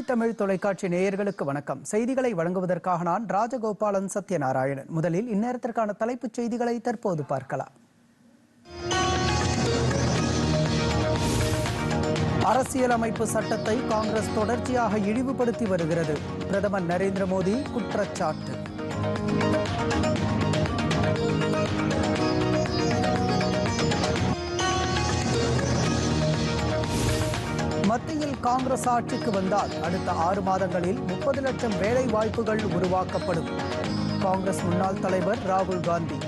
தமிழ் தொலைக்காட்சி நேயர்களுக்கு வணக்கம். செய்திகளை வழங்குவதற்காக நான் ராஜகோபாலன் சத்யநாராயணன். முதலில் இந்நேரத்திற்கான தலைப்புச் செய்திகளை தற்போது பார்க்கலாம். அரசியலமைப்பு சட்டத்தை காங்கிரஸ் தொடர்ச்சியாக இழிவுபடுத்தி வருகிறது. பிரதமர் நரேந்திர மோடி குற்றச்சாட்டு. மத்தியில் காங்கிரஸ் ஆட்சிக்கு வந்தால் அடுத்த ஆறு மாதங்களில் முப்பது லட்சம் வேலை வாய்ப்புகள் உருவாக்கப்படும். காங்கிரஸ் முன்னாள் தலைவர் ராகுல் காந்தி.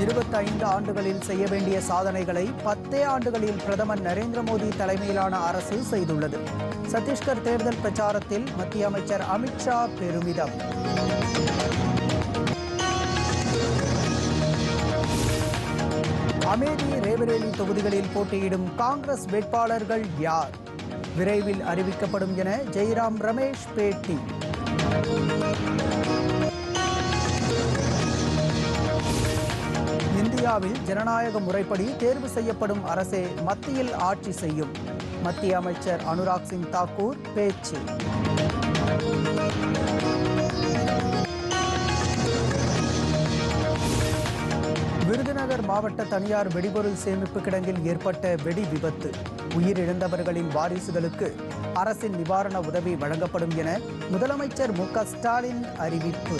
இருபத்தைந்து ஆண்டுகளில் செய்ய வேண்டிய சாதனைகளை பத்தே ஆண்டுகளில் பிரதமர் நரேந்திர மோடி தலைமையிலான அரசு செய்துள்ளது. சத்தீஸ்கர் தேர்தல் பிரச்சாரத்தில் மத்திய அமைச்சர் அமித்ஷா பெருமிதம். அமேதி ரேபரேலி தொகுதிகளில் போட்டியிடும் காங்கிரஸ் வேட்பாளர்கள் யார்? விரைவில் அறிவிக்கப்படும் என ஜெய்ராம் ரமேஷ் பேட்டி. இந்தியாவில் ஜனநாயக முறைப்படி தேர்வு செய்யப்படும் அரசே மத்தியில் ஆட்சி செய்யும். மத்திய அமைச்சர் அனுராக் சிங் தாக்கூர் பேச்சு. விருதுநகர் மாவட்ட தனியார் வெடிபொருள் சேமிப்பு கிடங்கில் ஏற்பட்ட வெடி விபத்து. உயிரிழந்தவர்களின் வாரிசுகளுக்கு அரசின் நிவாரண உதவி வழங்கப்படும் என முதலமைச்சர் மு ஸ்டாலின் அறிவிப்பு.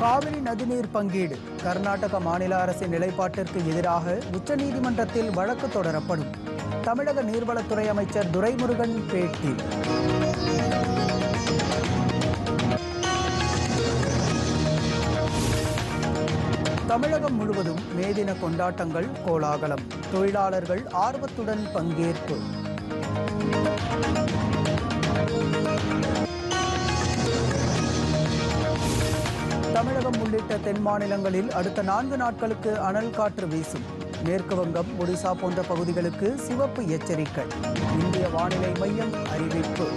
காவிரி நதிநீர் பங்கீடு கர்நாடக மாநில அரசின் நிலைப்பாட்டிற்கு எதிராக உச்சநீதிமன்றத்தில் வழக்கு தொடரப்படும். தமிழக நீர்வளத்துறை அமைச்சர் துரைமுருகன் பேட்டி. தமிழகம் முழுவதும் மேதின கொண்டாட்டங்கள் கோலாகலம். தொழிலாளர்கள் ஆர்வத்துடன் பங்கேற்பு. தமிழகம் உள்ளிட்ட தென் மாநிலங்களில் அடுத்த நான்கு நாட்களுக்கு அனல் காற்று வீசும். மேற்கு வங்கம் ஒடிசா போன்ற பகுதிகளுக்கு சிவப்பு எச்சரிக்கை. இந்திய வானிலை மையம் அறிவிப்பு.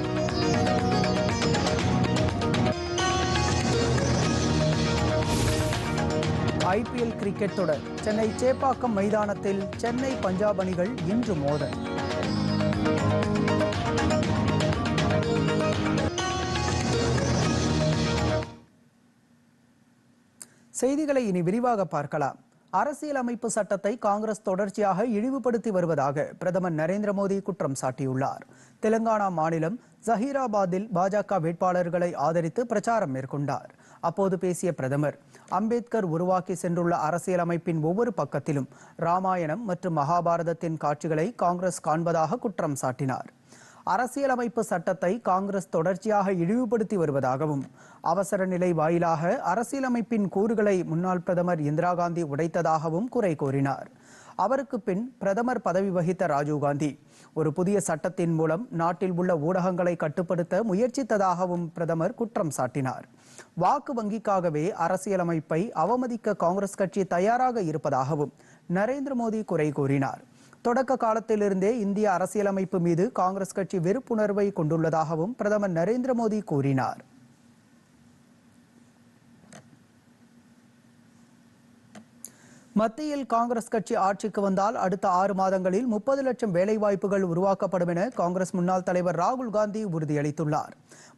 ஐபிஎல் கிரிக்கெட் தொடர். சென்னை சேப்பாக்கம் மைதானத்தில் சென்னை பஞ்சாப் அணிகள் இன்று மோதல். செய்திகளை இனி விரிவாக பார்க்கலாம். அரசியலமைப்பு சட்டத்தை காங்கிரஸ் தொடர்ச்சியாக இழிவுபடுத்தி வருவதாக பிரதமர் நரேந்திர மோடி குற்றம் சாட்டியுள்ளார். தெலுங்கானா மாநிலம் ஜஹீராபாத்தில் பாஜக வேட்பாளர்களை ஆதரித்து பிரச்சாரம் மேற்கொண்டார். அப்போது பேசிய பிரதமர் அம்பேத்கர் உருவாக்கி சென்றுள்ள அரசியலமைப்பின் ஒவ்வொரு பக்கத்திலும் ராமாயணம் மற்றும் மகாபாரதத்தின் காட்சிகளை காங்கிரஸ் காண்பதாக குற்றம் சாட்டினார். அரசியலமைப்பு சட்டத்தை காங்கிரஸ் தொடர்ச்சியாக இழிவுபடுத்தி வருவதாகவும் அவசர நிலை வாயிலாக அரசியலமைப்பின் கூறுகளை முன்னாள் பிரதமர் இந்திரா காந்தி உடைத்ததாகவும் குறை கூறினார். அவருக்கு பின் பிரதமர் பதவி வகித்த ராஜீவ்காந்தி ஒரு புதிய சட்டத்தின் மூலம் நாட்டில் உள்ள ஊடகங்களை கட்டுப்படுத்த முயற்சித்ததாகவும் பிரதமர் குற்றம் சாட்டினார். வாக்கு வங்கிக்காகவே அரசியலமைப்பை அவமதிக்க காங்கிரஸ் கட்சி தயாராக இருப்பதாகவும் நரேந்திர மோடி குறை கூறினார். தொடக்க காலத்திலிருந்தே இந்திய அரசியலமைப்பு மீது காங்கிரஸ் கட்சி வெறுப்புணர்வை கொண்டுள்ளதாகவும் பிரதமர் நரேந்திர மோடி கூறினார். மத்தியில் காங்கிரஸ் கட்சி ஆட்சிக்கு வந்தால் அடுத்த ஆறு மாதங்களில் முப்பது லட்சம் வேலைவாய்ப்புகள் உருவாக்கப்படும் என காங்கிரஸ் முன்னாள் தலைவர் ராகுல் காந்தி உறுதியளித்துள்ளார்.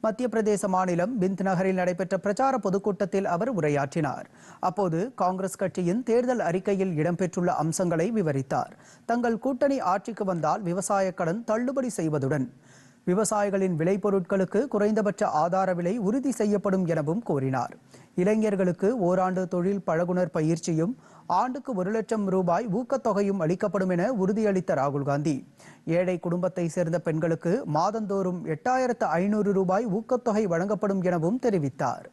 மத்திய பிரதேச மாநிலம் பிந்த் நகரில் நடைபெற்ற பிரச்சார பொதுக்கூட்டத்தில் அவர் உரையாற்றினார். அப்போது காங்கிரஸ் கட்சியின் தேர்தல் அறிக்கையில் இடம்பெற்றுள்ள அம்சங்களை விவரித்தார். தங்கள் கூட்டணி ஆட்சிக்கு வந்தால் விவசாய கடன் தள்ளுபடி செய்வதுடன் விவசாயிகளின் விளைபொருட்களுக்கு குறைந்தபட்ச ஆதார விலை உறுதி செய்யப்படும் எனவும் கூறினார். இளைஞர்களுக்கு ஓராண்டு தொழில் பழகுனர் பயிற்சியும் ஆண்டுக்கு ஒரு லட்சம் ரூபாய் ஊக்கத்தொகையும் அளிக்கப்படும் என உறுதியளித்த ராகுல் காந்தி. ஏழை குடும்பத்தை சேர்ந்த பெண்களுக்கு மாதந்தோறும் எட்டாயிரத்து ஐநூறு ரூபாய் ஊக்கத்தொகை வழங்கப்படும் எனவும் தெரிவித்தார்.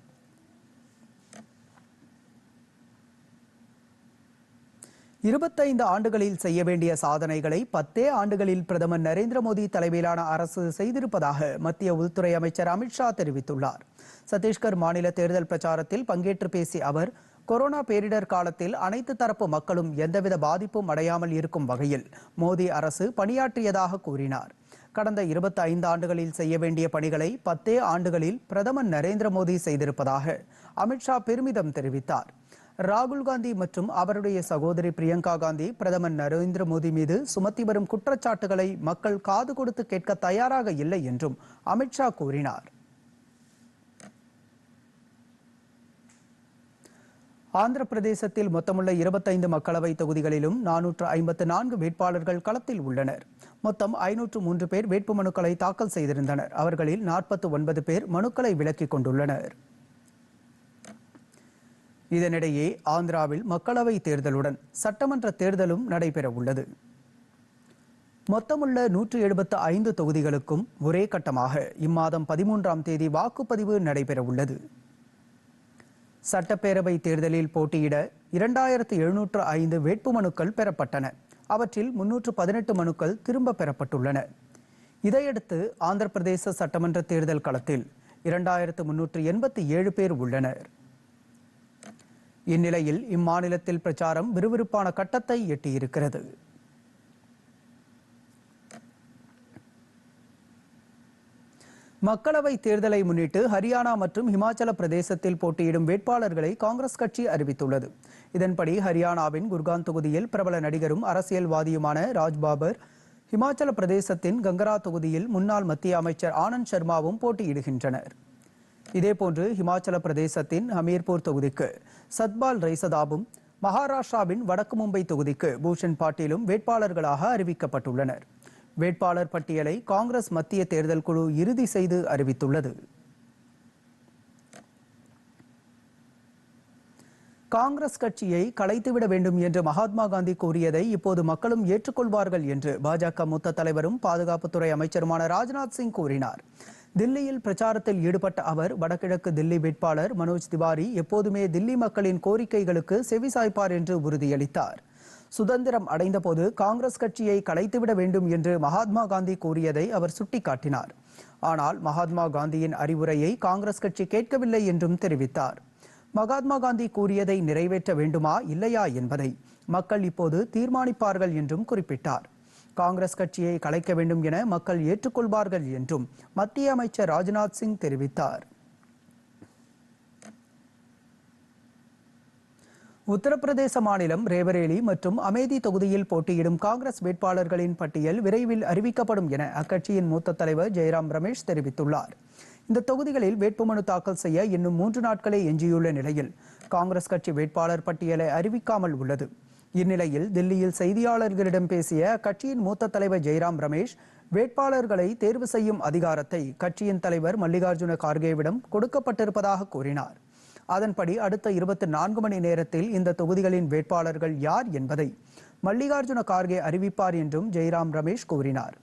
இருபத்தைந்து ஆண்டுகளில் செய்ய வேண்டிய சாதனைகளை பத்தே ஆண்டுகளில் பிரதமர் நரேந்திர மோடி தலைமையிலான அரசு செய்திருப்பதாக மத்திய உள்துறை அமைச்சர் அமித்ஷா தெரிவித்துள்ளார். சத்தீஸ்கர் மாநில தேர்தல் பிரச்சாரத்தில் பங்கேற்று பேசிய அவர் கொரோனா பேரிடர் காலத்தில் அனைத்து தரப்பு மக்களும் எந்தவித பாதிப்பும் அடையாமல் இருக்கும் வகையில் மோடி அரசு பணியாற்றியதாக கூறினார். கடந்த 25 ஐந்து ஆண்டுகளில் செய்ய வேண்டிய பணிகளை பத்தே ஆண்டுகளில் பிரதமர் நரேந்திர மோடி செய்திருப்பதாக அமித்ஷா பெருமிதம் தெரிவித்தார். ராகுல் காந்தி மற்றும் அவருடைய சகோதரி பிரியங்கா காந்தி பிரதமர் நரேந்திர மோடி மீது சுமத்தி வரும் குற்றச்சாட்டுகளை மக்கள் காது கொடுத்து கேட்க தயாராக இல்லை என்றும் அமித்ஷா கூறினார். ஆந்திர பிரதேசத்தில் மொத்தமுள்ள 25 மக்களவை தொகுதிகளிலும் நானூற்று ஐம்பத்து நான்கு வேட்பாளர்கள் களத்தில் உள்ளனர். மொத்தம் ஐநூற்று மூன்று பேர் வேட்புமனுக்களை தாக்கல் செய்திருந்தனர். அவர்களில் நாற்பத்து ஒன்பது பேர் மனுக்களை விலக்கிக் கொண்டுள்ளனர். இதனிடையே ஆந்திராவில் மக்களவை தேர்தலுடன் சட்டமன்ற தேர்தலும் நடைபெற உள்ளது மொத்தமுள்ள நூற்று எழுபத்து ஐந்து தொகுதிகளுக்கும் ஒரே கட்டமாக இம்மாதம் பதிமூன்றாம் தேதி வாக்குப்பதிவு நடைபெற உள்ளது சட்டப்பேரவை தேர்தலில் போட்டியிட இரண்டாயிரத்து எழுநூற்று ஐந்து வேட்புமனுக்கள் பெறப்பட்டன. அவற்றில் முன்னூற்று பதினெட்டு மனுக்கள் திரும்ப பெறப்பட்டுள்ளன. இதையடுத்து ஆந்திர பிரதேச சட்டமன்ற தேர்தல் களத்தில் இரண்டாயிரத்து முன்னூற்று எண்பத்தி ஏழு பேர் உள்ளனர். இந்நிலையில் இம்மாநிலத்தில் பிரச்சாரம் விறுவிறுப்பான கட்டத்தை எட்டியிருக்கிறது. மக்களவை தேர்தலை முன்னிட்டு ஹரியானா மற்றும் ஹிமாச்சல பிரதேசத்தில் போட்டியிடும் வேட்பாளர்களை காங்கிரஸ் கட்சி அறிவித்துள்ளது. இதன்படி ஹரியானாவின் குர்கான் தொகுதியில் பிரபல நடிகரும் அரசியல்வாதியுமான ராஜ் பாபர் ஹிமாச்சல பிரதேசத்தின் கங்கரா தொகுதியில் முன்னாள் மத்திய அமைச்சர் ஆனந்த் சர்மாவும் போட்டியிடுகின்றனர். இதேபோன்று ஹிமாச்சல பிரதேசத்தின் ஹமீர்பூர் தொகுதிக்கு சத்பால் ரைசதாபும் மகாராஷ்டிராவின் வடக்கு மும்பை தொகுதிக்கு பூஷன் பாட்டீலும் வேட்பாளர்களாக அறிவிக்கப்பட்டுள்ளனர். வேட்பாளர் பட்டியலை காங்கிரஸ் மத்திய தேர்தல் குழு இறுதி செய்து அறிவித்துள்ளது. காங்கிரஸ் கட்சியை கலைத்துவிட வேண்டும் என்று மகாத்மா காந்தி கூறியதை இப்போது மக்களும் ஏற்றுக்கொள்வார்கள் என்று பாஜக மூத்த தலைவரும் பாதுகாப்புத்துறை அமைச்சருமான ராஜ்நாத் சிங் கூறினார். தில்லியில் பிரச்சாரத்தில் ஈடுபட்ட அவர் வடகிழக்கு தில்லி வேட்பாளர் மனோஜ் திவாரி எப்போதுமே தில்லி மக்களின் கோரிக்கைகளுக்கு செவிசாய்ப்பார் என்று உறுதியளித்தார். சுதந்திரம் அடைந்தபோது காங்கிரஸ் கட்சியை கலைத்துவிட வேண்டும் என்று மகாத்மா காந்தி கூறியதை அவர் சுட்டிக்காட்டினார். ஆனால் மகாத்மா காந்தியின் அறிவுரையை காங்கிரஸ் கட்சி கேட்கவில்லை என்றும் தெரிவித்தார். மகாத்மா காந்தி கூறியதை நிறைவேற்ற வேண்டுமா இல்லையா என்பதை மக்கள் இப்போது தீர்மானிப்பார்கள் என்றும் குறிப்பிட்டார். காங்கிரஸ் கட்சியை கலைக்க வேண்டும் என மக்கள் ஏற்றுக்கொள்வார்கள் என்றும் மத்திய அமைச்சர் ராஜ்நாத் சிங் தெரிவித்தார். உத்தரப்பிரதேச மாநிலம் ரேபரேலி மற்றும் அமேதி தொகுதியில் போட்டியிடும் காங்கிரஸ் வேட்பாளர்களின் பட்டியல் விரைவில் அறிவிக்கப்படும் என அக்கட்சியின் மூத்த தலைவர் ஜெயராம் ரமேஷ் தெரிவித்துள்ளார். இந்த தொகுதிகளில் வேட்புமனு தாக்கல் செய்ய இன்னும் மூன்று நாட்களே எஞ்சியுள்ள நிலையில் காங்கிரஸ் கட்சி வேட்பாளர் பட்டியலை அறிவிக்காமல் உள்ளது. இந்நிலையில் தில்லியில் செய்தியாளர்களிடம் பேசிய கட்சியின் மூத்த தலைவர் ஜெய்ராம் ரமேஷ் வேட்பாளர்களை தேர்வு செய்யும் அதிகாரத்தை கட்சியின் தலைவர் மல்லிகார்ஜுன கார்கேவிடம் கொடுக்கப்பட்டிருப்பதாக கூறினார். அதன்படி அடுத்த இருபத்தி நான்கு மணி நேரத்தில் இந்த தொகுதிகளின் வேட்பாளர்கள் யார் என்பதை மல்லிகார்ஜுன கார்கே அறிவிப்பார் என்றும் ஜெய்ராம் ரமேஷ் கூறினார்.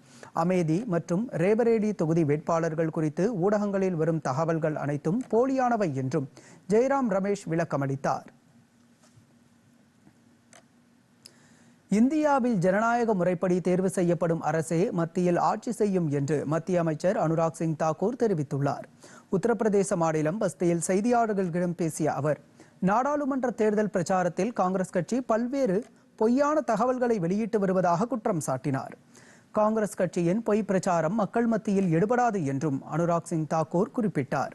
அமேதி மற்றும் ரேபரேலி தொகுதி வேட்பாளர்கள் குறித்து ஊடகங்களில் வரும் தகவல்கள் அனைத்தும் போலியானவை என்றும் ஜெய்ராம் ரமேஷ் விளக்கமளித்தார். இந்தியாவில் ஜனநாயக முறைப்படி தேர்வு செய்யப்படும் அரசே மத்தியில் ஆட்சி செய்யும் என்று மத்திய அமைச்சர் அனுராக் சிங் தாக்கூர் தெரிவித்துள்ளார். உத்தரப்பிரதேச மாநிலம் பஸ்தியில் செய்தியாளர்களிடம் பேசிய அவர் நாடாளுமன்ற தேர்தல் பிரச்சாரத்தில் காங்கிரஸ் கட்சி பல்வேறு பொய்யான தகவல்களை வெளியிட்டு வருவதாக குற்றம் சாட்டினார். காங்கிரஸ் கட்சியின் பொய் பிரச்சாரம் மக்கள் மத்தியில் எடுபடாது என்றும் அனுராக் சிங் தாக்கூர் குறிப்பிட்டார்.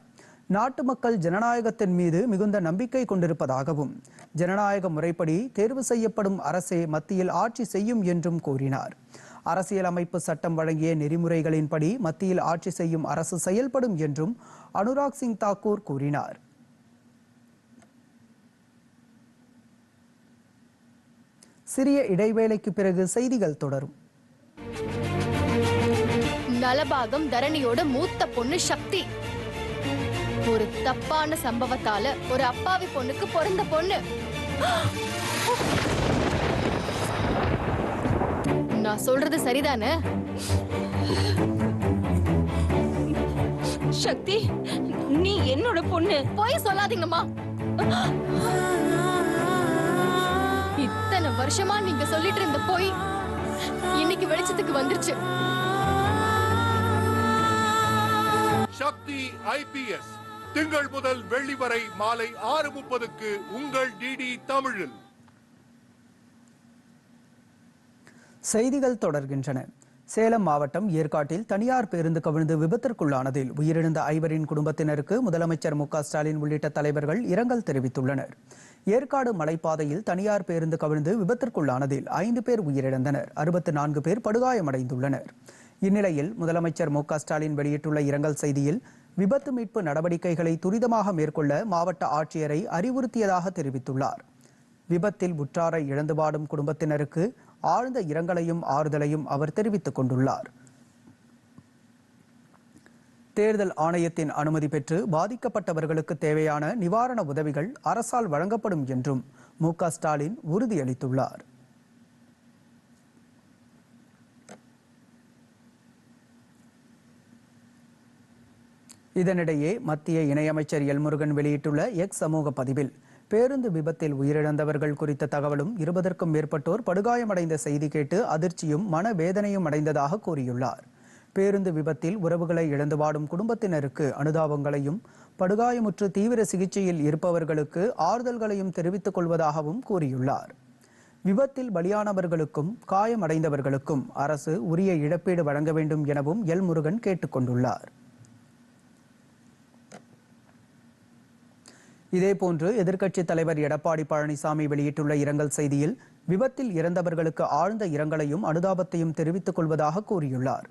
நாட்டு மக்கள் ஜனநாயகத்தின் மீது மிகுந்த நம்பிக்கை கொண்டிருப்பதாகவும் ஜனநாயக முறைப்படி தேர்வு செய்யப்படும் அரசே மத்தியில் ஆட்சி செய்யும் என்றும் கூறினார். அரசியலமைப்பு சட்டம் வழங்கிய நெறிமுறைகளின்படி மத்தியில் ஆட்சி செய்யும் அரசு செயல்படும் என்றும் அனுராக் சிங் தாக்கூர் கூறினார். சிறிய இடைவேளைக்கு பிறகு செய்திகள் தொடரும். நலபாகம் தரணியோட மூத்த பொண்ணு சக்தி. ஒரு தப்பான சம்பவத்தால ஒரு அப்பாவி பொண்ணுக்கு பிறந்த பொண்ணு. நான் சொல்றது சரிதானே? சக்தி நீ என்னோட பொண்ணு. போய் சொல்லாதீங்கம்மா. இத்தனை வருஷமா நீங்க சொல்லிட்டு இருந்த போய் இன்னைக்கு வெளிச்சத்துக்கு வந்துருச்சு. சக்தி ஐபிஎஸ் திங்கள் முதல் வெள்ளி வரை மாலை ஆறு முப்பதுக்கு உங்கள் டிடி தமிழில். செய்திகள் தொடர்கின்றன. சேலம் மாவட்டம் ஏற்காட்டில் தனியார் பேருந்து கவிழ்ந்து விபத்திற்குள்ளானதில் உயிரிழந்த ஐவரின் குடும்பத்தினருக்கு முதலமைச்சர் மு ஸ்டாலின் உள்ளிட்ட தலைவர்கள் இரங்கல் தெரிவித்துள்ளனர். ஏற்காடு மலைப்பாதையில் தனியார் பேருந்து கவிழ்ந்து விபத்திற்குள்ளானதில் ஐந்து பேர் உயிரிழந்தனர். அறுபத்து நான்கு பேர் படுகாயமடைந்துள்ளனர். இந்நிலையில் முதலமைச்சர் மு ஸ்டாலின் வெளியிட்டுள்ள இரங்கல் செய்தியில் விபத்து மீட்பு நடவடிக்கைகளை துரிதமாக மேற்கொள்ள மாவட்ட ஆட்சியரை அறிவுறுத்தியதாக தெரிவித்துள்ளார். விபத்தில் உற்றாரை இழந்து வாடும் குடும்பத்தினருக்கு ஆழ்ந்த இரங்கலையும் ஆறுதலையும் அவர் தெரிவித்துக் கொண்டுள்ளார். தேர்தல் ஆணையத்தின் அனுமதி பெற்று பாதிக்கப்பட்டவர்களுக்கு தேவையான நிவாரண உதவிகள் அரசால் வழங்கப்படும் என்றும் மு க ஸ்டாலின் உறுதியளித்துள்ளார். இதனிடையே மத்திய இணையமைச்சர் எல்முருகன் வெளியிட்டுள்ள எக்ஸ் சமூக பதிவில் பேருந்து விபத்தில் உயிரிழந்தவர்கள் குறித்த தகவலும் இருபதற்கும் மேற்பட்டோர் படுகாயமடைந்த செய்தி கேட்டு அதிர்ச்சியும் மனவேதனையும் அடைந்ததாக கூறியுள்ளார். பேருந்து விபத்தில் உறவுகளை இழந்து வாடும் குடும்பத்தினருக்கு அனுதாபங்களையும் படுகாயமுற்று தீவிர சிகிச்சையில் இருப்பவர்களுக்கு ஆறுதல்களையும் தெரிவித்துக் கொள்வதாகவும் கூறியுள்ளார். விபத்தில் பலியானவர்களுக்கும் காயமடைந்தவர்களுக்கும் அரசு உரிய இழப்பீடு வழங்க வேண்டும் எனவும் எல் முருகன் கேட்டுக்கொண்டுள்ளார் இதேபோன்று எதிர்க்கட்சித் தலைவர் எடப்பாடி பழனிசாமி வெளியிட்டுள்ள இரங்கல் செய்தியில் விபத்தில் இறந்தவர்களுக்கு ஆழ்ந்த இரங்கலையும் அனுதாபத்தையும் தெரிவித்துக் கொள்வதாக கூறியுள்ளார்.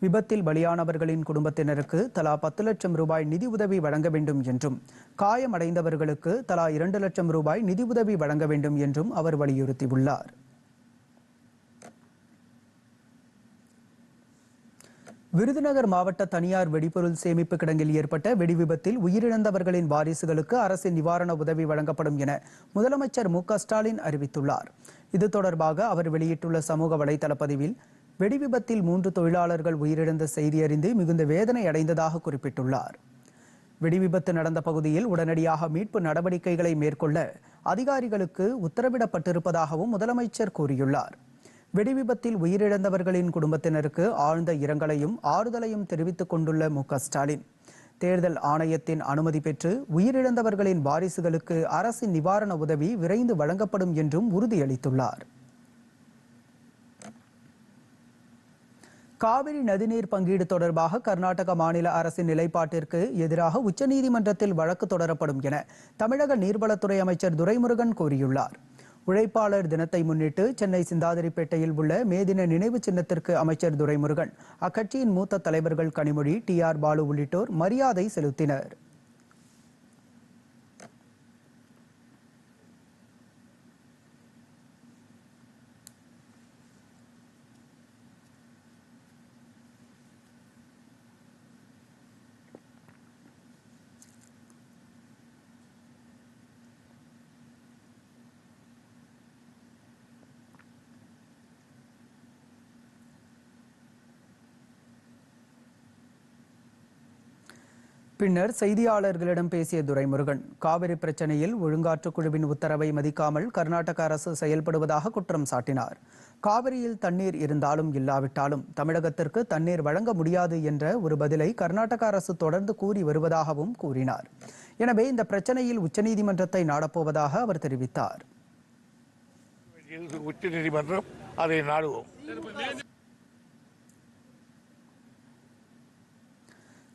விபத்தில் பலியானவர்களின் குடும்பத்தினருக்கு தலா பத்து லட்சம் ரூபாய் நிதி உதவி வழங்க வேண்டும் என்றும் காயமடைந்தவர்களுக்கு தலா இரண்டு லட்சம் ரூபாய் நிதி உதவி வழங்க வேண்டும் என்றும் அவர் வலியுறுத்தியுள்ளார். விருதுநகர் மாவட்ட தனியார் வெடிபொருள் சேமிப்பு கிடங்கில் ஏற்பட்ட வெடி விபத்தில் உயிரிழந்தவர்களின் வாரிசுகளுக்கு அரசின் நிவாரண உதவி வழங்கப்படும் என முதலமைச்சர் மு ஸ்டாலின் அறிவித்துள்ளார். இது தொடர்பாக அவர் வெளியிட்டுள்ள சமூக வலைதள பதிவில் வெடி விபத்தில் மூன்று தொழிலாளர்கள் உயிரிழந்த செய்தி அறிந்து மிகுந்த வேதனை அடைந்ததாக குறிப்பிட்டுள்ளார். வெடி விபத்து நடந்த பகுதியில் உடனடியாக மீட்பு நடவடிக்கைகளை மேற்கொள்ள அதிகாரிகளுக்கு உத்தரவிடப்பட்டிருப்பதாகவும் முதலமைச்சர் கூறியுள்ளார். வெடி விபத்தில் உயிரிழந்தவர்களின் குடும்பத்தினருக்கு ஆழ்ந்த இரங்கலையும் ஆறுதலையும் தெரிவித்துக் கொண்டுள்ள மு. ஸ்டாலின். தேர்தல் ஆணையத்தின் அனுமதி பெற்று உயிரிழந்தவர்களின் வாரிசுகளுக்கு அரசின் நிவாரண உதவி விரைந்து வழங்கப்படும் என்றும் உறுதியளித்துள்ளார். காவிரி நதிநீர் பங்கீடு தொடர்பாக கர்நாடக மாநில அரசின் நிலைப்பாட்டிற்கு எதிராக உச்சநீதிமன்றத்தில் வழக்கு தொடரப்படும் என தமிழக நீர்வளத்துறை அமைச்சர் துரைமுருகன் கூறியுள்ளார். உழைப்பாளர் தினத்தை முன்னிட்டு சென்னை சிந்தாதிரிப்பேட்டையில் உள்ள மேதின நினைவு சின்னத்திற்கு அமைச்சர் துரைமுருகன் அக்கட்சியின் மூத்த தலைவர்கள் கனிமொழி டி ஆர் பாலு உள்ளிட்டோர் மரியாதை செலுத்தினர். பின்னர் செய்தியாளர்களிடம் பேசிய துரைமுருகன் காவிரி பிரச்சனையில் ஒழுங்காற்று குழுவின் உத்தரவை மதிக்காமல் கர்நாடக அரசு செயல்படுவதாக குற்றம் சாட்டினார். காவிரியில் தண்ணீர் இருந்தாலும் இல்லாவிட்டாலும் தமிழகத்திற்கு தண்ணீர் வழங்க முடியாது என்ற ஒரு பதிலை கர்நாடக அரசு தொடர்ந்து கூறி வருவதாகவும் கூறினார். எனவே இந்த பிரச்சனையில் உச்சநீதிமன்றத்தை நாடப்போவதாக அவர் தெரிவித்தார். உச்சநீதிமன்றம் அதை நாடுவோம்.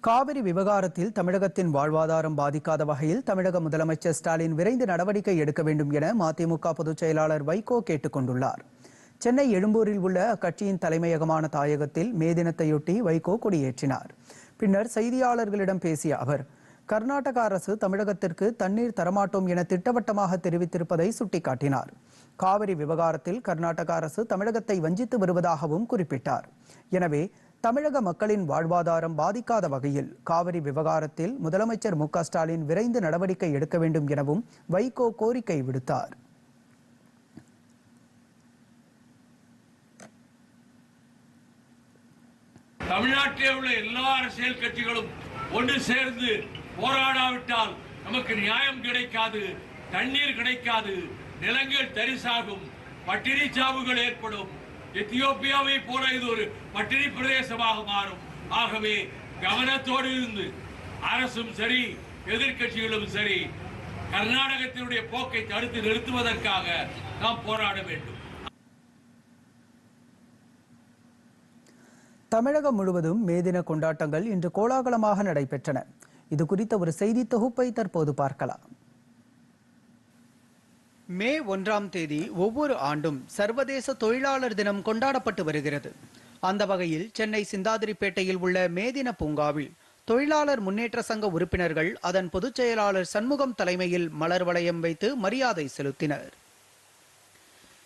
காவிரி விவகாரத்தில் தமிழகத்தின் வாழ்வாதாரம் பாதிக்காத வகையில் தமிழக முதலமைச்சர் ஸ்டாலின் விரைந்து நடவடிக்கை எடுக்க வேண்டும் என மதிமுக பொதுச் செயலாளர் வைகோ கேட்டுக் கொண்டுள்ளார். சென்னை எழும்பூரில் உள்ள அக்கட்சியின் தலைமையகமான தாயகத்தில் மே தினத்தையொட்டி வைகோ கொடியேற்றினார். பின்னர் செய்தியாளர்களிடம் பேசிய அவர் கர்நாடக அரசு தமிழகத்திற்கு தண்ணீர் தரமாட்டோம் என திட்டவட்டமாக தெரிவித்திருப்பதை சுட்டிக்காட்டினார். காவிரி விவகாரத்தில் கர்நாடக அரசு தமிழகத்தை வஞ்சித்து வருவதாகவும் குறிப்பிட்டார். எனவே தமிழக மக்களின் வாழ்வாதாரம் பாதிக்காத வகையில் காவிரி விவகாரத்தில் முதலமைச்சர் மு ஸ்டாலின் விரைந்து நடவடிக்கை எடுக்க வேண்டும் எனவும் வைகோ கோரிக்கை விடுத்தார். தமிழ்நாட்டில் உள்ள எல்லா அரசியல் கட்சிகளும் ஒன்று சேர்ந்து போராடாவிட்டால் நமக்கு நியாயம் கிடைக்காது தண்ணீர் கிடைக்காது நிலங்கள் தரிசாகும் பட்டினி சாவுகள் ஏற்படும். எத்தியோப்பியாவை போல இது ஒரு பட்டினி பிரதேசமாக மாறும். ஆகவே கவனத்தோடு இருந்து அரசும் சரி எதிர்கட்சிகளும் சரி கர்நாடகத்தினுடைய போக்கை தடுத்து நிறுத்துவதற்காக நாம் போராட வேண்டும். தமிழகம் முழுவதும் மே தின கொண்டாட்டங்கள் இன்று கோலாகலமாக நடைபெற்றன. இது குறித்த ஒரு செய்தி தொகுப்பை தற்போது பார்க்கலாம். மே ஒன்றாம் தேதி ஒவ்வொரு ஆண்டும் சர்வதேச தொழிலாளர் தினம் கொண்டாடப்பட்டு வருகிறது. அந்த வகையில் சென்னை சிந்தாதிரிப்பேட்டையில் உள்ள மேதின பூங்காவில் தொழிலாளர் முன்னேற்ற சங்க உறுப்பினர்கள் அதன் பொதுச் செயலாளர் சண்முகம் தலைமையில் மலர் வளையம் வைத்து மரியாதை செலுத்தினர்.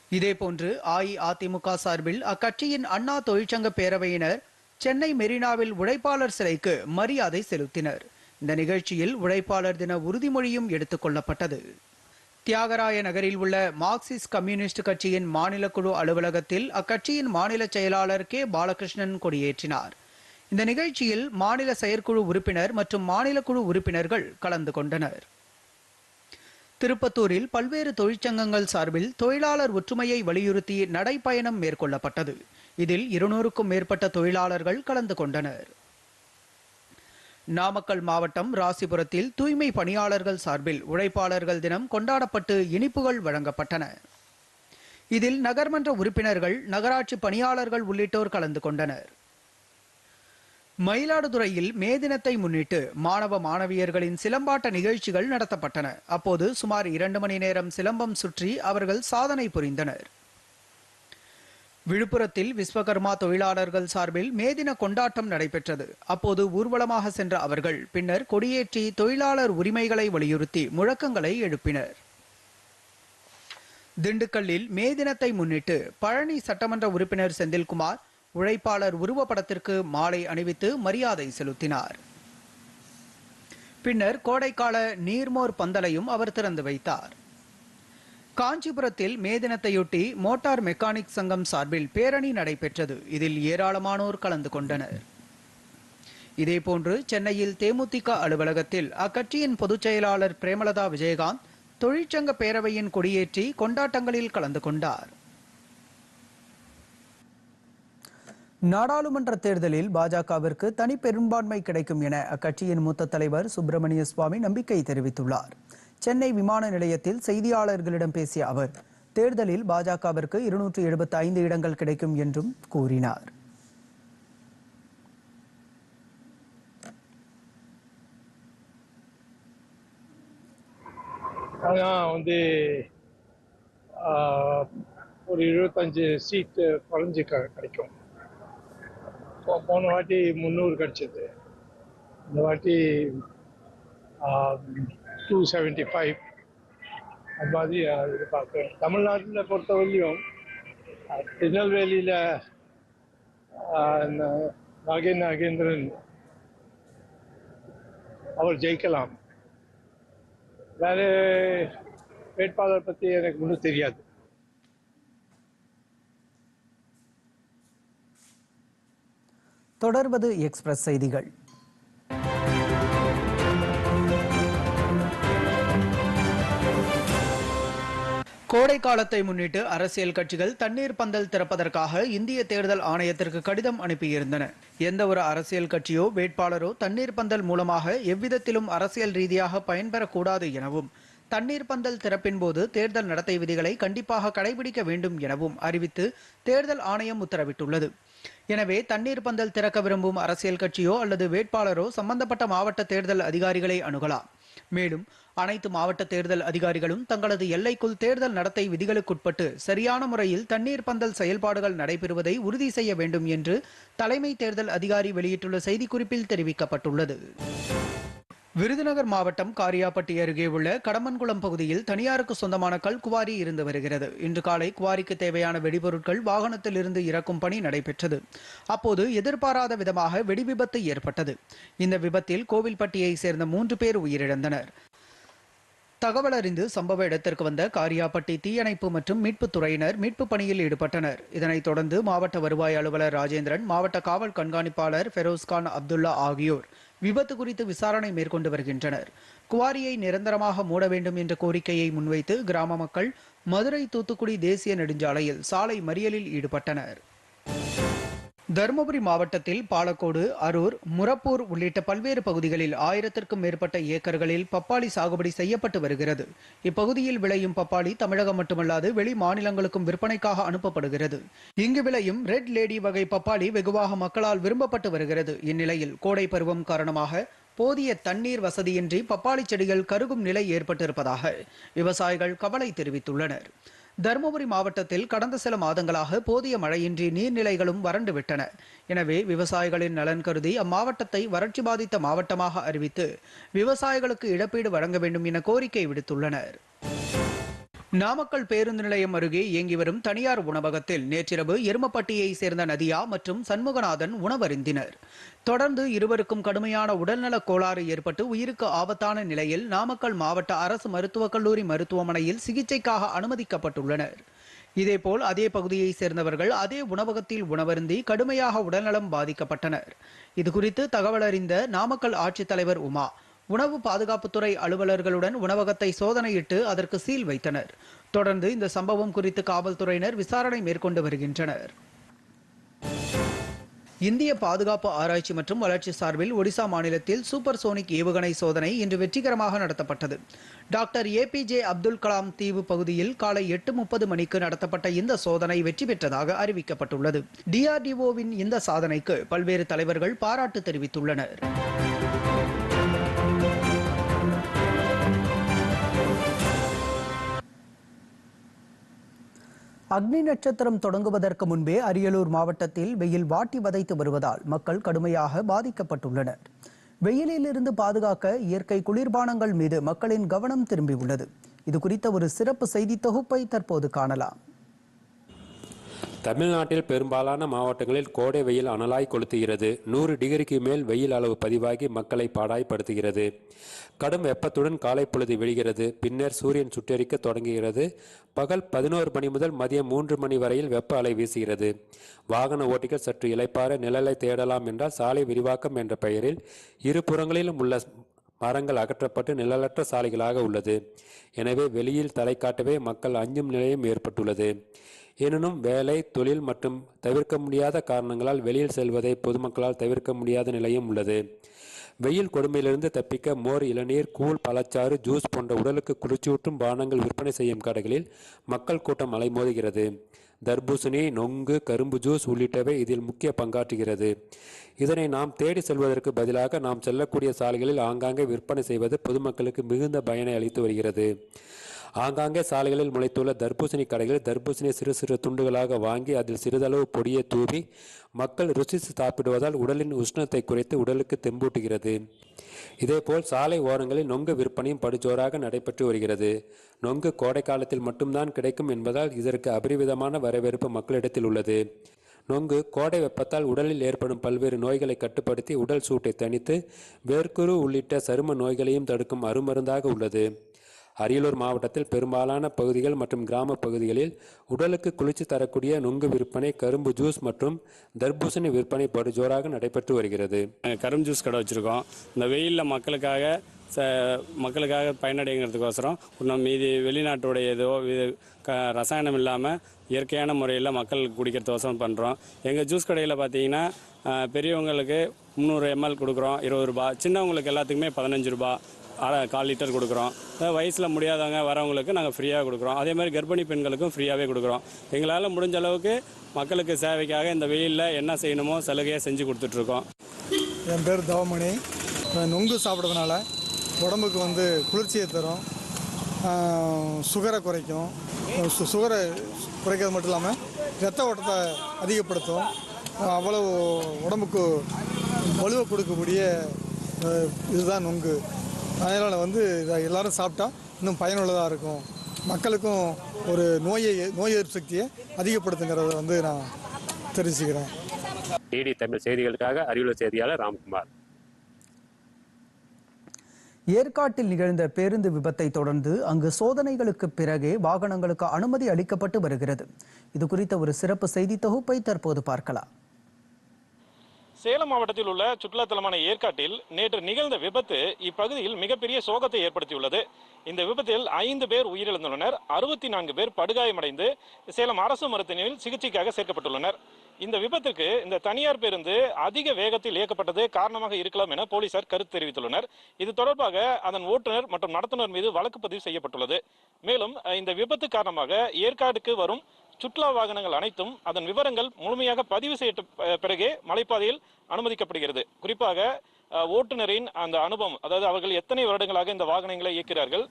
இதேபோன்று அஇஅதிமுக சார்பில் அக்கட்சியின் அண்ணா தொழிற்சங்க பேரவையினர் சென்னை மெரினாவில் உழைப்பாளர் சிலைக்கு மரியாதை செலுத்தினர். இந்த நிகழ்ச்சியில் உழைப்பாளர் தின உறுதிமொழியும் எடுத்துக் கொள்ளப்பட்டது. தியாகராய நகரில் உள்ள மார்க்சிஸ்ட் கம்யூனிஸ்ட் கட்சியின் மாநில குழு அலுவலகத்தில் அக்கட்சியின் மாநில செயலாளர் கே. பாலகிருஷ்ணன் கொடியேற்றினார். இந்த நிகழ்ச்சியில் மாநில செயற்குழு உறுப்பினர் மற்றும் மாநில குழு உறுப்பினர்கள் கலந்து கொண்டனர். திருப்பத்தூரில் பல்வேறு தொழிற்சங்கங்கள் சார்பில் தொழிலாளர் ஒற்றுமையை வலியுறுத்தி நடைப்பயணம் மேற்கொள்ளப்பட்டது. இதில் இருநூறுக்கும் மேற்பட்ட தொழிலாளர்கள் கலந்து கொண்டனர். நாமக்கல் மாவட்டம் ராசிபுரத்தில் தூய்மை பணியாளர்கள் சார்பில் உழைப்பாளர்கள் தினம் கொண்டாடப்பட்டு இனிப்புகள் வழங்கப்பட்டன. இதில் நகர்மன்ற உறுப்பினர்கள் நகராட்சி பணியாளர்கள் உள்ளிட்டோர் கலந்து கொண்டனர். மயிலாடுதுறையில் மே தினத்தை முன்னிட்டு மாணவ மாணவியர்களின் சிலம்பாட்ட நிகழ்ச்சிகள் நடத்தப்பட்டன. அப்போது சுமார் இரண்டு மணி நேரம் சிலம்பம் சுற்றி அவர்கள் சாதனை புரிந்தனர். விழுப்புரத்தில் விஸ்வகர்மா தொழிலாளர்கள் சார்பில் மேதின கொண்டாட்டம் நடைபெற்றது. அப்போது ஊர்வலமாக சென்ற அவர்கள் பின்னர் கொடியேற்றி தொழிலாளர் உரிமைகளை வலியுறுத்தி முழக்கங்களை எழுப்பினர். திண்டுக்கல்லில் மே தினத்தை முன்னிட்டு பழனி சட்டமன்ற உறுப்பினர் செந்தில்குமார் உழைப்பாளர் உருவப்படத்திற்கு மாலை அணிவித்து மரியாதை செலுத்தினார். பின்னர் கோடைக்கால நீர்மோர் பந்தலையும் அவர் திறந்து வைத்தார். காஞ்சிபுரத்தில் மே தினத்தையொட்டி மோட்டார் மெக்கானிக் சங்கம் சார்பில் பேரணி நடைபெற்றது. இதில் ஏராளமானோர் கலந்து கொண்டனர். இதேபோன்று சென்னையில் தேமுதிக அலுவலகத்தில் அக்கட்சியின் பொதுச் செயலாளர் பிரேமலதா விஜயகாந்த் தொழிற்சங்க பேரவையின் கொடியேற்றி கொண்டாட்டங்களில் கலந்து கொண்டார். நாடாளுமன்ற தேர்தலில் பாஜகவிற்கு தனி பெரும்பான்மை கிடைக்கும் என அக்கட்சியின் மூத்த தலைவர் சுப்பிரமணிய சுவாமி நம்பிக்கை தெரிவித்துள்ளார். சென்னை விமான நிலையத்தில் செய்தியாளர்களிடம் பேசிய அவர் தேர்தலில் பாஜகவிற்கு இருநூற்று எழுபத்தி ஐந்து இடங்கள் கிடைக்கும் என்றும் கூறினார். ஆனால் வந்து ஆஹ், ஒரு இருபத்தஞ்சு சீட்டு குறைஞ்சி க கிடைக்கும். போன வாட்டி முந்நூறு கிடச்சிது. இந்த வாட்டி டூ செவன்ட்டி ஃபைவ் அது மாதிரி ஆஹ், எதிர்பார்க்குறேன் தமிழ்நாட்டில் பொறுத்தவரையும் திருநெல்வேலியில் ஆஹ், நாகே நாகேந்திரன் அவர் ஜெயிக்கலாம். வேற வேட்பாளர் பத்தி எனக்கு ஒன்றும் தெரியாது. தொடர்வது எக்ஸ்பிரஸ் செய்திகள். கோடை காலத்தை முன்னிட்டு அரசியல் கட்சிகள் தண்ணீர் பந்தல் திறப்பதற்காக இந்திய தேர்தல் ஆணையத்திற்கு கடிதம் அனுப்பியிருந்தன. எந்த ஒரு அரசியல் கட்சியோ வேட்பாளரோ தண்ணீர் பந்தல் மூலமாக எவ்விதத்திலும் அரசியல் ரீதியாக பயன்பெறக்கூடாது எனவும் தண்ணீர் பந்தல் திறப்பின் போது தேர்தல் நடத்தை விதிகளை கண்டிப்பாக கடைபிடிக்க வேண்டும் எனவும் அறிவித்து தேர்தல் ஆணையம் உத்தரவிட்டுள்ளது. எனவே தண்ணீர் பந்தல் திறக்க விரும்பும் அரசியல் கட்சியோ அல்லது வேட்பாளரோ சம்பந்தப்பட்ட மாவட்ட தேர்தல் அதிகாரிகளை அணுகலாம். மேலும் அனைத்து மாவட்ட தேர்தல் அதிகாரிகளும் தங்களது எல்லைக்குள் தேர்தல் நடத்தை விதிகளுக்குட்பட்டு சரியான முறையில் தண்ணீர் பந்தல் செயல்பாடுகள் நடைபெறுவதை உறுதி செய்ய வேண்டும் என்று தலைமை தேர்தல் அதிகாரி வெளியிட்டுள்ள செய்திக்குறிப்பில் தெரிவிக்கப்பட்டுள்ளது. விருதுநகர் மாவட்டம் காரியாபட்டி அருகே உள்ள கடமன்குளம் பகுதியில் தனியாருக்கு சொந்தமான கல்குவாரி இருந்து வருகிறது. இன்று காலை குவாரிக்கு தேவையான வெடிபொருட்கள் வாகனத்தில் இருந்து இறக்கும் பணி நடைபெற்றது. அப்போது எதிர்பாராத விதமாக வெடிவிபத்து ஏற்பட்டது. இந்த விபத்தில் கோவில்பட்டியை சேர்ந்த மூன்று பேர் உயிரிழந்தனர். தகவல் அறிந்து சம்பவ இடத்திற்கு வந்த காரியாப்பட்டி தீயணைப்பு மற்றும் மீட்புத் துறையினர் மீட்புப் பணியில் ஈடுபட்டனர். இதனைத் தொடர்ந்து மாவட்ட வருவாய் அலுவலர் ராஜேந்திரன் மாவட்ட காவல் கண்காணிப்பாளர் ஃபெரோஸ்கான் அப்துல்லா ஆகியோர் விபத்து குறித்து விசாரணை மேற்கொண்டு வருகின்றனர். குவாரியை நிரந்தரமாக மூட வேண்டும் என்ற கோரிக்கையை முன்வைத்து கிராம மக்கள் மதுரை தூத்துக்குடி தேசிய நெடுஞ்சாலையில் சாலை மறியலில் ஈடுபட்டனர். தருமபுரி மாவட்டத்தில் பாலக்கோடு அரூர் முரப்பூர் உள்ளிட்ட பல்வேறு பகுதிகளில் ஆயிரத்திற்கும் மேற்பட்ட ஏக்கர்களில் பப்பாளி சாகுபடி செய்யப்பட்டு வருகிறது. இப்பகுதியில் விளையும் பப்பாளி தமிழகம் மட்டுமல்லாது வெளி மாநிலங்களுக்கும் விற்பனைக்காக அனுப்பப்படுகிறது. இங்கு விளையும் ரெட் லேடி வகை பப்பாளி வெகுவாக மக்களால் விரும்பப்பட்டு வருகிறது. இந்நிலையில் கோடை பருவம் காரணமாக போதிய தண்ணீர் வசதியின்றி பப்பாளி செடிகள் கருகும் நிலை ஏற்பட்டிருப்பதாக விவசாயிகள் கவலை தெரிவித்துள்ளனர். தருமபுரி மாவட்டத்தில் கடந்த சில மாதங்களாக போதிய மழையின்றி நீர்நிலைகளும் வறண்டு விட்டன. எனவே விவசாயிகளின் நலன் கருதி அம்மாவட்டத்தை வறட்சி பாதித்த மாவட்டமாக அறிவித்து விவசாயிகளுக்கு இழப்பீடு வழங்க வேண்டும் என கோரிக்கை விடுத்துள்ளனர். நாமக்கல் பேருந்து நிலையம் அருகே இயங்கி வரும் தனியார் உணவகத்தில் நேற்றிரவு எருமப்பட்டியை சேர்ந்த நதியா மற்றும் சண்முகநாதன் உணவருந்தினர். தொடர்ந்து இருவருக்கும் கடுமையான உடல்நலக் கோளாறு ஏற்பட்டு உயிருக்கு ஆபத்தான நிலையில் நாமக்கல் மாவட்ட அரசு மருத்துவக் கல்லூரி மருத்துவமனையில் சிகிச்சைக்காக அனுமதிக்கப்பட்டுள்ளனர். இதேபோல் அதே பகுதியைச் சேர்ந்தவர்கள் அதே உணவகத்தில் உணவருந்தி கடுமையாக உடல்நலம் பாதிக்கப்பட்டனர். இதுகுறித்து தகவலறிந்த நாமக்கல் ஆட்சித்தலைவர் உமா உணவு பாதுகாப்புத்துறை அலுவலர்களுடன் உணவகத்தை சோதனையிட்டு அதற்கு சீல் வைத்தனர். தொடர்ந்து இந்த சம்பவம் குறித்து காவல்துறையினர் விசாரணை மேற்கொண்டு வருகின்றனர். இந்திய பாதுகாப்பு ஆராய்ச்சி மற்றும் வளர்ச்சி சார்பில் ஒடிசா மாநிலத்தில் சூப்பர் சோனிக் ஏவுகணை சோதனை இன்று வெற்றிகரமாக நடத்தப்பட்டது. டாக்டர் ஏபிஜே அப்துல் கலாம் தீவு பகுதியில் காலை எட்டு முப்பது மணிக்கு நடத்தப்பட்ட இந்த சோதனை வெற்றி பெற்றதாக அறிவிக்கப்பட்டுள்ளது. டிஆர்டிஓவின் இந்த சாதனைக்கு பல்வேறு தலைவர்கள் பாராட்டு தெரிவித்துள்ளனர். அக்னி நட்சத்திரம் தொடங்குவதற்கு முன்பே அரியலூர் மாவட்டத்தில் வெயில் வாட்டி வதைத்து வருவதால் மக்கள் கடுமையாக பாதிக்கப்பட்டுள்ளனர். வெயிலிலிருந்து பாதுகாக்க இயற்கை குளிர்பானங்கள் மீது மக்களின் கவனம் திரும்பியுள்ளது. இது குறித்த ஒரு சிறப்பு செய்தி தொகுப்பை தற்போது காணலாம். தமிழ்நாட்டில் பெரும்பாலான மாவட்டங்களில் கோடை வெயில் அனலாய் கொளுத்துகிறது. நூறு டிகிரிக்கு மேல் வெயில் அளவு பதிவாகி மக்களை பாடாய்படுத்துகிறது கடும் வெப்பத்துடன் காலை பொழுது விழுகிறது பின்னர் சூரியன் சுட்டெரிக்க தொடங்குகிறது. பகல் பதினோரு மணி முதல் மதியம் மூன்று மணி வரையில் வெப்ப அலை வீசுகிறது. வாகன ஓட்டிகள் சற்று இளைப்பாற நிழலை தேடலாம் என்றால் சாலை விரிவாக்கம் என்ற பெயரில் இரு புறங்களிலும் உள்ள மரங்கள் அகற்றப்பட்டு நிழலற்ற சாலைகளாக உள்ளது. எனவே வெளியில் தலை காட்டவே மக்கள் அஞ்சும் நிலையும் ஏற்பட்டுள்ளது. எனினும் வேலை தொழில் மற்றும் தவிர்க்க முடியாத காரணங்களால் வெளியில் செல்வதை பொதுமக்களால் தவிர்க்க முடியாத நிலையும் உள்ளது. வெயில் கொடுமையிலிருந்து தப்பிக்க மோர் இளநீர் கூழ் பழச்சாறு ஜூஸ் போன்ற உடலுக்கு குளிர்ச்சியூட்டும் பானங்கள் விற்பனை செய்யும் கடைகளில் மக்கள் கூட்டம் அலைமோதுகிறது. தர்பூசணி நொங்கு கரும்பு ஜூஸ் உள்ளிட்டவை இதில் முக்கிய பங்காற்றுகிறது. இதனை நாம் தேடி செல்வதற்கு பதிலாக நாம் செல்லக்கூடிய சாலைகளில் ஆங்காங்கே விற்பனை செய்வது பொதுமக்களுக்கு மிகுந்த பயனை அளித்து வருகிறது. ஆங்காங்கே சாலைகளில் முளைத்துள்ள தர்பூசணி கடைகளில் தர்பூசணி சிறு சிறு துண்டுகளாக வாங்கி அதில் சிறிதளவு பொடியை தூவி மக்கள் ருசித்து சாப்பிடுவதால் உடலின் உஷ்ணத்தை குறைத்து உடலுக்கு தெம்பூட்டுகிறது. இதேபோல் சாலை ஓரங்களில் நொங்கு விற்பனையும் படுஜோராக நடைபெற்று வருகிறது. நொங்கு கோடை காலத்தில் மட்டும்தான் கிடைக்கும் என்பதால் இதற்கு அபரிவிதமான வரவேற்பு மக்களிடத்தில் உள்ளது. நொங்கு கோடை வெப்பத்தால் உடலில் ஏற்படும் பல்வேறு நோய்களை கட்டுப்படுத்தி உடல் சூட்டை தணித்து வேர்க்குரு உள்ளிட்ட சரும நோய்களையும் தடுக்கும் அருமருந்தாக உள்ளது. அரியலூர் மாவட்டத்தில் பெரும்பாலான பகுதிகள் மற்றும் கிராம பகுதிகளில் உடலுக்கு குளிர்ச்சி தரக்கூடிய நுங்கு விற்பனை கரும்பு ஜூஸ் மற்றும் தர்பூசணி விற்பனை படுஜோராக நடைபெற்று வருகிறது. கரும்பு ஜூஸ் கடை வச்சுருக்கோம். இந்த வெயிலில் மக்களுக்காக ச மக்களுக்காக பயனடைங்கிறதுக்கோசரம் இன்னும் மீதி வெளிநாட்டுடைய ஏதோ இது க ரசாயனம் இல்லாமல் இயற்கையான முறையில் மக்கள் குடிக்கிறதுக்கோசரம் பண்ணுறோம் எங்கள் ஜூஸ் கடையில் பார்த்தீங்கன்னா பெரியவங்களுக்கு முந்நூறு எம்எல் கொடுக்குறோம் இருபது ரூபா. சின்னவங்களுக்கு எல்லாத்துக்குமே பதினஞ்சு ரூபா. அரை கால் லிட்டர் கொடுக்குறோம். வயசில் முடியாதவங்க வரவங்களுக்கு நாங்கள் ஃப்ரீயாக கொடுக்குறோம். அதே மாதிரி கர்ப்பிணி பெண்களுக்கும் ஃப்ரீயாகவே கொடுக்குறோம். எங்களால் முடிஞ்ச அளவுக்கு மக்களுக்கு சேவைக்காக இந்த வெயிலில் என்ன செய்யணுமோ சலுகையாக செஞ்சு கொடுத்துட்ருக்கோம். என் பேர் தவமணி. நொங்கு சாப்பிட்றதுனால உடம்புக்கு வந்து குளிர்ச்சியை தரும். சுகரை குறைக்கும். சு- சுகரை குறைக்கிறது மட்டும் இல்லாமல் ரத்த ஓட்டத்தை அதிகப்படுத்தும். அவ்வளவு உடம்புக்கு வலுவை கொடுக்கக்கூடிய இதுதான் நொங்கு. அதனால் வந்து இதை எல்லாரும் சாப்பிட்டா இன்னும் பயனுள்ளதாக இருக்கும். மக்களுக்கும் ஒரு நோயை நோய் எதிர்ப்பு சக்தியை அதிகப்படுத்துங்கிறத வந்து நான் தெரிஞ்சுக்கிறேன். டிடி தமிழ் செய்திகளுக்காக அரியலூர் செய்தியாளர் ராம்குமார். ஏற்காட்டில் நிகழ்ந்த பேருந்து விபத்தை தொடர்ந்து அங்கு சோதனைகளுக்கு பிறகே வாகனங்களுக்கு அனுமதி அளிக்கப்பட்டு வருகிறது. இது குறித்த ஒரு சிறப்பு செய்தி தொகுப்பை தற்போது பார்க்கலாம். சேலம் மாவட்டத்தில் உள்ள சுற்றுலாத்தலமான ஏற்காட்டில் நேற்று நிகழ்ந்த விபத்து இப்பகுதியில் மிகப்பெரிய சோகத்தை ஏற்படுத்தியுள்ளது. இந்த விபத்தில் ஐந்து பேர் உயிரிழந்துள்ளனர். அறுபத்தி நான்கு பேர் படுகாயமடைந்து சேலம் அரசு மருத்துவமனையில் சிகிச்சைக்காக சேர்க்கப்பட்டுள்ளனர். இந்த விபத்துக்கு இந்த தனியார் பேருந்து அதிக வேகத்தில் இயக்கப்பட்டது காரணமாக இருக்கலாம் என போலீசார் கருத்து தெரிவித்துள்ளனர். இது தொடர்பாக அதன் ஓட்டுநர் மற்றும் நடத்துனர் மீது வழக்கு பதிவு செய்யப்பட்டுள்ளது. மேலும் இந்த விபத்து காரணமாக ஏற்காடுக்கு வரும் சுற்றுலா வாகனங்கள் அனைத்தும் அதன் விவரங்கள் முழுமையாக பதிவு செய்யப்பட்ட பிறகே மலைப்பாதையில் அனுமதிக்கப்படுகிறது. குறிப்பாக ஓட்டுநரின் அந்த அனுபவம் அதாவது அவர்கள் எத்தனை வருடங்களாக இந்த வாகனங்களை இயக்கிறார்கள்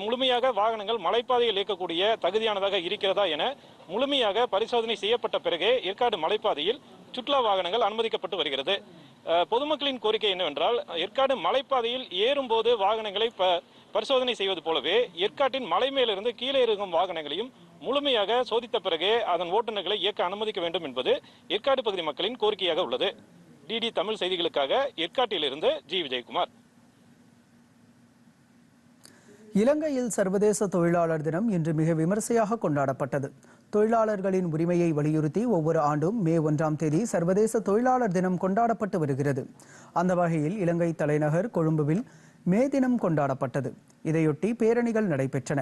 முழுமையாக வாகனங்கள் மலைப்பாதையில் இயக்கக்கூடிய தகுதியானதாக இருக்கிறதா என முழுமையாக பரிசோதனை செய்யப்பட்ட பிறகே ஏற்காடு மலைப்பாதையில் சுற்றுலா வாகனங்கள் அனுமதிக்கப்பட்டு வருகிறது. பொதுமக்களின் கோரிக்கை என்னவென்றால் ஏற்காடு மலைப்பாதையில் ஏறும்போது வாகனங்களை ப- பரிசோதனை செய்வது போலவே ஏற்காட்டின் மலை மேலிருந்து கீழே இருக்கும் வாகனங்களையும் முழுமையாக சோதித்த பிறகே அதன் ஓட்டுநர்களை இயக்க அனுமதிக்க வேண்டும் என்பது ஏற்காடு பகுதி மக்களின் கோரிக்கையாக உள்ளது. டிடி தமிழ் செய்திகளுக்காக ஏற்காட்டிலிருந்து ஜி விஜயகுமார். இலங்கையில் சர்வதேச தொழிலாளர் தினம் இன்று மிக விமர்சையாக கொண்டாடப்பட்டது. தொழிலாளர்களின் உரிமையை வலியுறுத்தி ஒவ்வொரு ஆண்டும் மே ஒன்றாம் தேதி சர்வதேச தொழிலாளர் தினம் கொண்டாடப்பட்டு வருகிறது. அந்த வகையில் இலங்கை தலைநகர் கொழும்புவில் மே தினம் கொண்டாடப்பட்டது. இதையொட்டி பேரணிகள் நடைபெற்றன.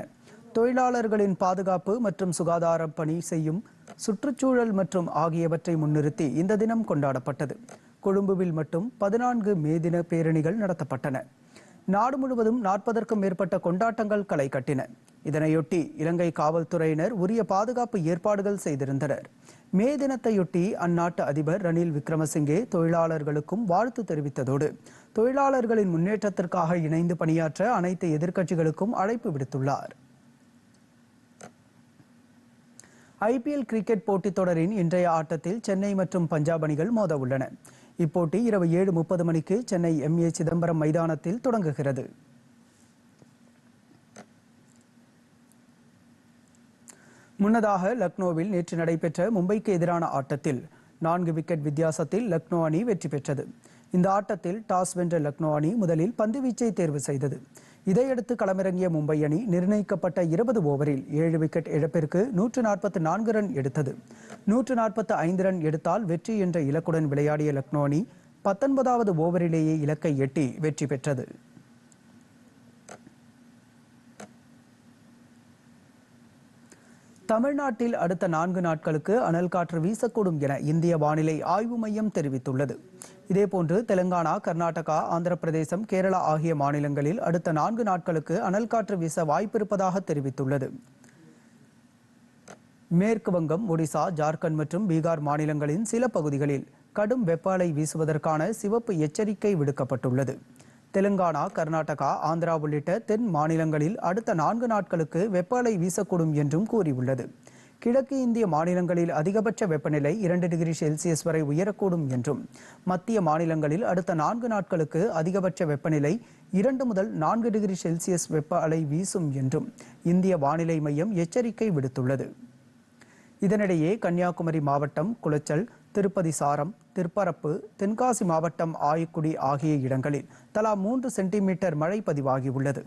தொழிலாளர்களின் பாதுகாப்பு மற்றும் சுகாதார பணி செய்யும் சுற்றுச்சூழல் மற்றும் ஆகியவற்றை முன்னிறுத்தி இந்த தினம் கொண்டாடப்பட்டது. கொழும்புவில் மட்டும் பதினான்கு மே தின பேரணிகள் நடத்தப்பட்டன. நாடு முழுவதும் நாற்பதற்கும் மேற்பட்ட கொண்டாட்டங்கள் களை கட்டின. இதனையொட்டி இலங்கை காவல்துறையினர் உரிய பாதுகாப்பு ஏற்பாடுகள் செய்திருந்தனர். மே தினத்தையொட்டி அந்நாட்டு அதிபர் ரணில் விக்ரமசிங்கே தொழிலாளர்களுக்கும் வாழ்த்து தெரிவித்ததோடு தொழிலாளர்களின் முன்னேற்றத்திற்காக இணைந்து பணியாற்ற அனைத்து எதிர்க்கட்சிகளுக்கும் அழைப்பு விடுத்துள்ளார். ஐபிஎல் கிரிக்கெட் போட்டித் தொடரின் இன்றைய ஆட்டத்தில் சென்னை மற்றும் பஞ்சாப் அணிகள் மோத உள்ளன இப்போட்டி இரவு ஏழு முப்பது மணிக்கு சென்னை எம். ஏ. சிதம்பரம் மைதானத்தில் தொடங்குகிறது. முன்னதாக லக்னோவில் நேற்று நடைபெற்ற மும்பைக்கு எதிரான ஆட்டத்தில் நான்கு விக்கெட் வித்தியாசத்தில் லக்னோ அணி வெற்றி பெற்றது. இந்த ஆட்டத்தில் டாஸ் வென்ற லக்னோ அணி முதலில் பந்துவீச்சை தேர்வு செய்தது. இதையடுத்து களமிறங்கிய மும்பை அணி நிர்ணயிக்கப்பட்ட இருபது ஓவரில் ஏழு விக்கெட் இழப்பிற்கு நூற்று நாற்பத்து நான்கு ரன் எடுத்தது. நூற்று நாற்பத்து ஐந்து ரன் எடுத்தால் வெற்றி என்ற இலக்குடன் விளையாடிய லக்னோ அணி பத்தொன்பதாவது ஓவரிலேயே இலக்கை எட்டி வெற்றி பெற்றது. தமிழ்நாட்டில் அடுத்த நான்கு நாட்களுக்கு அனல் காற்று வீசக்கூடும் என இந்திய வானிலை ஆய்வு மையம் தெரிவித்துள்ளது. இதேபோன்று தெலுங்கானா கர்நாடகா ஆந்திர பிரதேசம் கேரளா ஆகிய மாநிலங்களில் அடுத்த நான்கு நாட்களுக்கு அனல் காற்று வீச வாய்ப்பிருப்பதாக தெரிவித்துள்ளது. மேற்கு வங்கம் ஒடிசா ஜார்க்கண்ட் மற்றும் பீகார் மாநிலங்களின் சில பகுதிகளில் கடும் வெப்ப அலை வீசுவதற்கான சிவப்பு எச்சரிக்கை விடுக்கப்பட்டுள்ளது. தெலுங்கானா கர்நாடகா ஆந்திரா உள்ளிட்ட தென் மாநிலங்களில் அடுத்த நான்கு நாட்களுக்கு வெப்ப அலை வீசக்கூடும் என்றும் கூறியுள்ளது. கிழக்கு இந்திய மாநிலங்களில் அதிகபட்ச வெப்பநிலை இரண்டு டிகிரி செல்சியஸ் வரை உயரக்கூடும் என்றும் மத்திய மாநிலங்களில் அடுத்த நான்கு நாட்களுக்கு அதிகபட்ச வெப்பநிலை இரண்டு முதல் நான்கு டிகிரி செல்சியஸ் வெப்ப அலை வீசும் என்றும் இந்திய வானிலை மையம் எச்சரிக்கை விடுத்துள்ளது. இதனிடையே கன்னியாகுமரி மாவட்டம் குளச்சல் திருப்பதி சாரம் திருப்பரப்பு தென்காசி மாவட்டம் ஆயக்குடி ஆகிய இடங்களில் தலா மூன்று சென்டிமீட்டர் மழை பதிவாகியுள்ளது.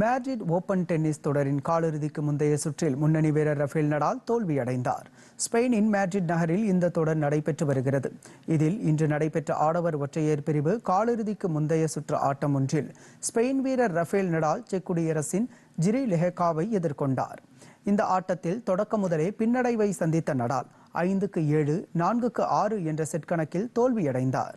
மேட்ரிட் ஓபன் டென்னிஸ் தொடரின் காலிறுதிக்கு முந்தைய சுற்றில் முன்னணி வீரர் ரஃபேல் நடால் தோல்வியடைந்தார். ஸ்பெயினின் மேட்ரிட் நகரில் இந்த தொடர் நடைபெற்று வருகிறது. இதில் இன்று நடைபெற்ற ஆடவர் ஒற்றையர் பிரிவு காலிறுதிக்கு முந்தைய சுற்று ஆட்டம் ஒன்றில் ஸ்பெயின் வீரர் ரஃபேல் நடால் செக் குடியரசின் ஜிரி லெஹெகாவை எதிர்கொண்டார். இந்த ஆட்டத்தில் தொடக்க முதலே பின்னடைவை சந்தித்த நடால் ஐந்துக்கு ஏழு நான்குக்கு ஆறு என்ற செட் கணக்கில் தோல்வியடைந்தார்.